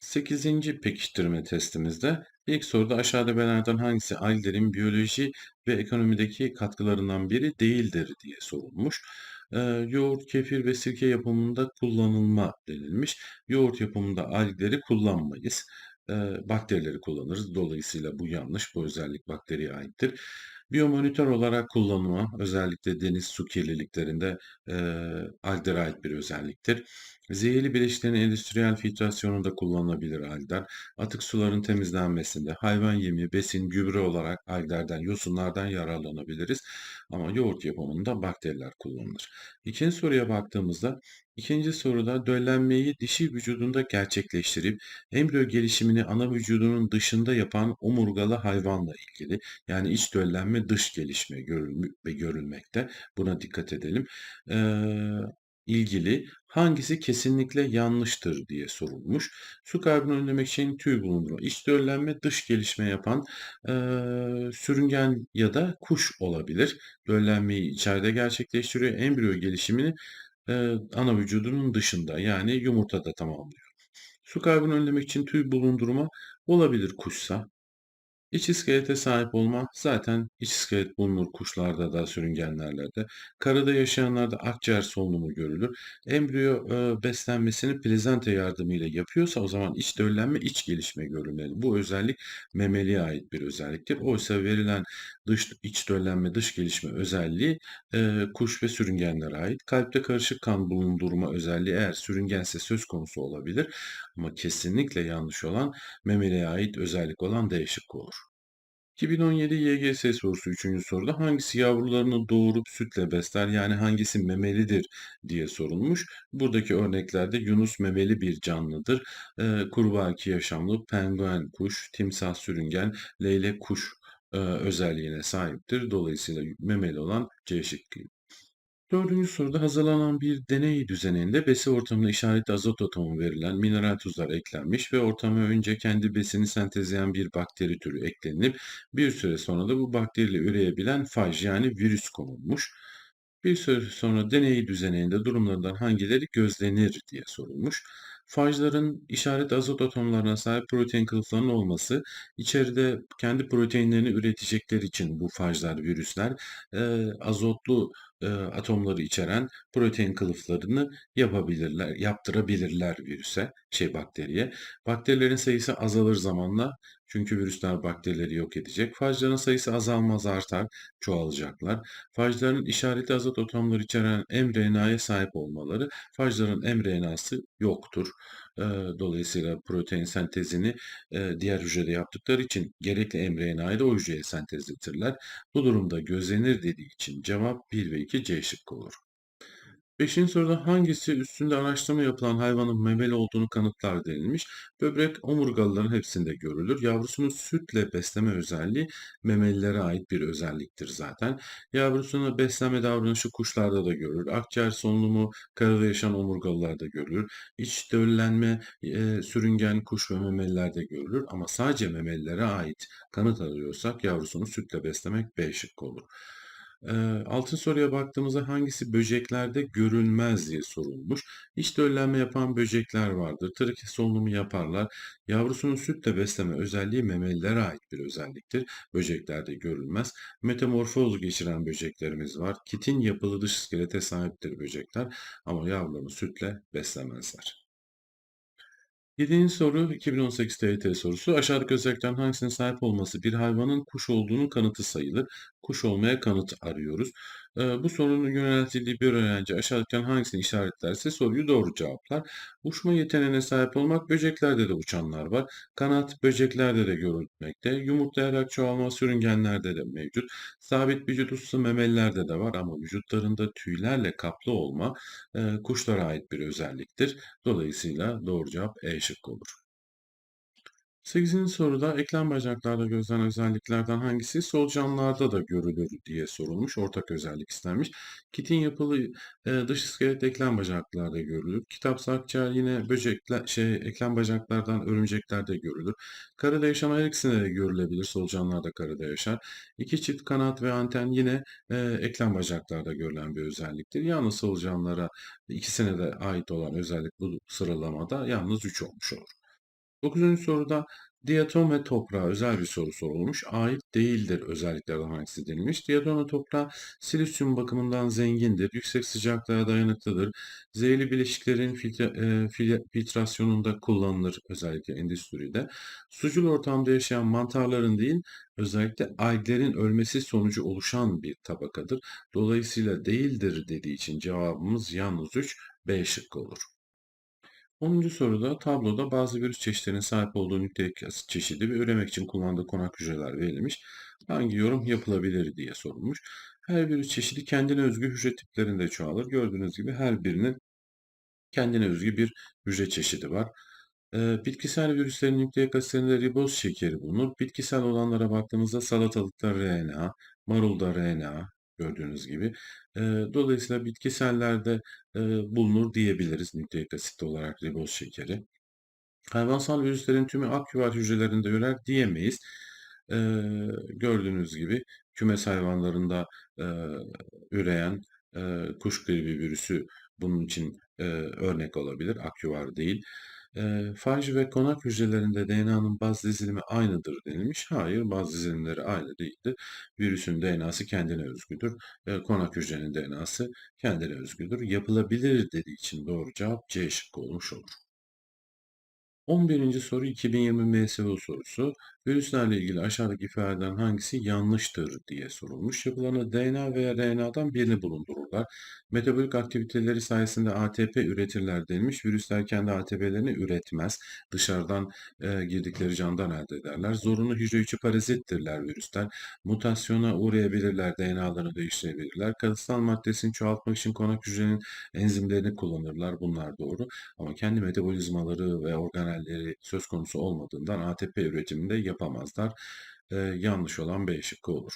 Sekizinci pekiştirme testimizde ilk soruda aşağıda verilenlerden hangisi alglerin biyoloji ve ekonomideki katkılarından biri değildir diye sorulmuş. Eee, yoğurt, kefir ve sirke yapımında kullanılma denilmiş. Yoğurt yapımında algleri kullanmayız. Eee, bakterileri kullanırız. Dolayısıyla bu yanlış. Bu özellik bakteriye aittir. Biyomonitör olarak kullanıma özellikle deniz su kirliliklerinde eee alglere ait bir özelliktir. Zehirli bileşiklerin endüstriyel filtrasyonunda kullanılabilir algler. Atık suların temizlenmesinde, hayvan yemi, besin, gübre olarak alglerden, yosunlardan yararlanabiliriz. Ama yoğurt yapımında bakteriler kullanılır. İkinci soruya baktığımızda, ikinci soruda döllenmeyi dişi vücudunda gerçekleştirip embriyo gelişimini ana vücudunun dışında yapan omurgalı hayvanla ilgili. Yani iç döllenme dış gelişme görülmü ve görülmekte. Buna dikkat edelim. Eee ilgili hangisi kesinlikle yanlıştır diye sorulmuş. Su kaybını önlemek için tüy bulundurma. İç döllenme dış gelişme yapan eee, sürüngen ya da kuş olabilir. Döllenmeyi içeride gerçekleştiriyor. Embriyo gelişimini eee, ana vücudunun dışında yani yumurtada tamamlıyor. Su kaybını önlemek için tüy bulundurma olabilir kuşsa. İç iskelete sahip olma zaten iç iskelet bulunur kuşlarda da sürüngenlerle de. Karada yaşayanlarda akciğer solunumu görülür. Embriyo e, beslenmesini plezenta yardımıyla yapıyorsa o zaman iç döllenme iç gelişme görülmeli. Bu özellik memeliye ait bir özelliktir. Oysa verilen dış iç döllenme dış gelişme özelliği e, kuş ve sürüngenlere ait. Kalpte karışık kan bulundurma özelliği eğer sürüngense söz konusu olabilir. Ama kesinlikle yanlış olan memeliye ait özellik olan D şıkkı olur. 2017 YGS sorusu 3. soruda hangisi yavrularını doğurup sütle besler yani hangisi memelidir diye sorulmuş. Buradaki örneklerde Yunus memeli bir canlıdır. Ee, kurbağa iki yaşamlı, penguen kuş, timsah sürüngen, leylek kuş e, özelliğine sahiptir. Dolayısıyla memeli olan C şıkkı. Dördüncü soruda hazırlanan bir deney düzeninde besi ortamına işaretli azot atomu verilen mineral tuzlar eklenmiş ve ortama önce kendi besini sentezleyen bir bakteri türü eklenip bir süre sonra da bu bakteriyle üreyebilen faj yani virüs konulmuş. Bir süre sonra deney düzeninde durumlardan hangileri gözlenir diye sorulmuş. Fajların işaret azot atomlarına sahip protein kılıflarının olması, içeride kendi proteinlerini üretecekler için bu fajlar, virüsler e, azotlu e, atomları içeren protein kılıflarını yapabilirler, yaptırabilirler virüse, şey bakteriye. Bakterilerin sayısı azalır zamanla çünkü virüsler bakterileri yok edecek. Fajların sayısı azalmaz artar, çoğalacaklar. Fajların işaretli azot atomları içeren mRNA'ya sahip olmaları, fajların mRNA'sı yoktur. Dolayısıyla protein sentezini diğer hücrede yaptıkları için gerekli mRNA'yı da o hücreye sentezletirler. Bu durumda gözlenir dediği için cevap 1 ve 2 C şıkkı olur. Beşinci soruda hangisi üstünde araştırma yapılan hayvanın memeli olduğunu kanıtlar denilmiş. Böbrek omurgalıların hepsinde görülür. Yavrusunu sütle besleme özelliği memelilere ait bir özelliktir zaten. Yavrusunu besleme davranışı kuşlarda da görülür. Akciğer solunumu karada yaşayan omurgalılarda görülür. İç döllenme e, sürüngen kuş ve memelilerde görülür. Ama sadece memelilere ait kanıt arıyorsak yavrusunu sütle beslemek B şıkkı olur. Altın soruya baktığımızda hangisi böceklerde görülmez diye sorulmuş. İç döllenme yapan böcekler vardır. Trike solunumu yaparlar. Yavrusunu sütle besleme özelliği memelilere ait bir özelliktir. Böceklerde görülmez. Metamorfoz geçiren böceklerimiz var. Kitin yapılı dış iskelete sahiptir böcekler ama yavrularını sütle beslemezler. Yedinci soru 2018 TYT sorusu. Aşağıdaki özelliklerden hangisinin sahip olması bir hayvanın kuş olduğunun kanıtı sayılır? Kuş olmaya kanıt arıyoruz. Bu sorunun yöneltildiği bir öğrenci aşağıdakilerden hangisini işaretlerse soruyu doğru cevaplar. Uçma yeteneğine sahip olmak böceklerde de uçanlar var. Kanat böceklerde de görülmekte. Yumurtlayarak çoğalma sürüngenlerde de mevcut. Sabit vücut ısısı memelilerde de var ama vücutlarında tüylerle kaplı olma kuşlara ait bir özelliktir. Dolayısıyla doğru cevap E şıkkı olur. 8. soruda eklem bacaklarda gözlenen özelliklerden hangisi solucanlarda da görülür diye sorulmuş. Ortak özellik istenmiş. Kitin yapılı e, dış iskelet eklem bacaklarda görülür. Kitapsı akciğer yine böcekler şey eklem bacaklardan örümceklerde görülür. Karada yaşam her ikisinde de görülebilir. Solucanlar da karada yaşar. İki çift kanat ve anten yine e, eklem bacaklarda görülen bir özelliktir. Yalnız solucanlara ikisine de ait olan özellik bu sıralamada yalnız 3 olmuş olur. 9. soruda diatom ve toprağa özel bir soru sorulmuş. Ait değildir özelliklerden hangisi denilmiş. Diatom ve toprağa silisyum bakımından zengindir. Yüksek sıcaklığa dayanıklıdır. Zehirli bileşiklerin filtre, e, fil- filtrasyonunda kullanılır özellikle endüstride. Sucul ortamda yaşayan mantarların değil özellikle alglerin ölmesi sonucu oluşan bir tabakadır. Dolayısıyla değildir dediği için cevabımız yalnız 3 B şıkkı olur. 10. soruda tabloda bazı virüs çeşitlerinin sahip olduğu nükleik asit çeşidi ve üremek için kullandığı konak hücreler verilmiş. Hangi yorum yapılabilir diye sorulmuş. Her virüs çeşidi kendine özgü hücre tiplerinde çoğalır. Gördüğünüz gibi her birinin kendine özgü bir hücre çeşidi var. Ee, bitkisel virüslerin nükleik asitlerinde riboz şekeri bulunur. Bitkisel olanlara baktığımızda salatalıkta RNA, marulda RNA gördüğünüz gibi. Ee, dolayısıyla bitkisellerde e, bulunur diyebiliriz nükleik asit olarak riboz şekeri. Hayvansal virüslerin tümü aküvar hücrelerinde ürer diyemeyiz. Ee, gördüğünüz gibi kümes hayvanlarında e, üreyen e, kuş gribi virüsü bunun için e, örnek olabilir. Aküvar değil. E, faj ve konak hücrelerinde DNA'nın baz dizilimi aynıdır denilmiş. Hayır, baz dizilimleri aynı değildir. Virüsün DNA'sı kendine özgüdür. E, konak hücrenin DNA'sı kendine özgüdür. Yapılabilir dediği için doğru cevap C şıkkı olmuş olur. 11. soru 2020 MSU sorusu. Virüslerle ilgili aşağıdaki ifadelerden hangisi yanlıştır diye sorulmuş. Yapılanı DNA veya RNA'dan birini bulundururlar. Metabolik aktiviteleri sayesinde ATP üretirler denilmiş. Virüsler kendi ATP'lerini üretmez. Dışarıdan e, girdikleri candan elde ederler. Zorunlu hücre içi parazittirler virüsler. Mutasyona uğrayabilirler, DNA'larını değiştirebilirler. Kalıtsal maddesini çoğaltmak için konak hücrenin enzimlerini kullanırlar. Bunlar doğru. Ama kendi metabolizmaları ve organelleri söz konusu olmadığından ATP üretiminde yapamazlar. Ee, yanlış olan B şıkkı olur.